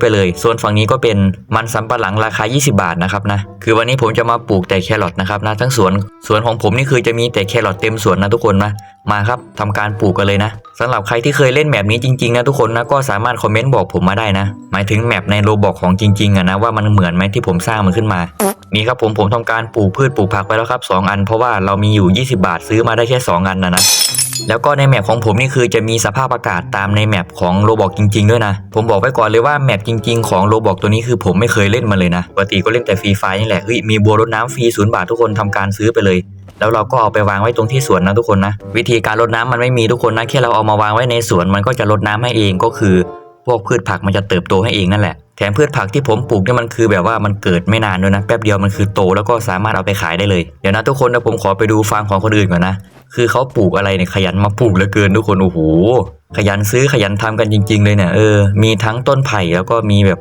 ไปเลยส่วนฝั่งนี้ก็เป็นมันสำปะหลังราคา 20 บาทนะครับนะคือวันนี้ผมจะมาปลูกแต่แครอทนะครับนะทั้งสวนสวนของผมนี่คือจะมีแต่แครอทเต็มสวนนะทุกคนนะมาครับทำการปลูกกันเลยนะสำหรับใครที่เคยเล่นแมปนี้จริงๆนะทุกคนนะก็สามารถคอมเมนต์บอกผมมาได้นะ หมายถึงแมปในโรบอกของจริงๆอะนะว่ามันเหมือนไหมที่ผมสร้างมันขึ้นมานี่ครับผมผมทำการปลูกพืชปลูกผักไปแล้วครับสองอัน เพราะว่าเรามีอยู่ 20 บาทซื้อมาได้แค่สองอันนะนะ แล้วก็ในแมปของผมนี่คือจะมีสภาพอากาศตามในแมปของโรบอกจริง ๆ ด้วยนะ ผมบอกไว้ก่อนเลยว่าแมปจริง ๆ ของโรบอกตัวนี้คือผมไม่เคยเล่นมาเลยนะปกติก็เล่นแต่ฟรีไฟนี่แหละเฮ้ยมีบัวรดน้ำฟรีศูนย์บาททุกคนทำการซื้อไปเลย แล้วเราก็เอาไปวางไว้ตรงที่สวนนะทุกคนนะ วิธีการรดน้ำมันไม่มีทุกคนนะแค่เราเอามาวางไว้ในสวนมันก็จะรดน้ำให้เองก็คือ พวกพืชผักมันจะเติบโตให้เองนั่นแหละแถมพืชผักที่ผมปลูกเนี่ยมันคือแบบว่ามันเกิดไม่นานด้วยนะแป๊บเดียวมันคือโตแล้วก็สามารถเอาไปขายได้เลยเดี๋ยวนะทุกคนนะผมขอไปดูฟาร์มของคนอื่นก่อนนะ คือเขาปลูกอะไรเนี่ยขยันมาปลูกเหลือเกินทุกคนโอ้โหขยันซื้อขยันทำกันจริง ๆ เลยเนี่ยเออมีทั้งต้นไผ่แล้วก็มีแบบ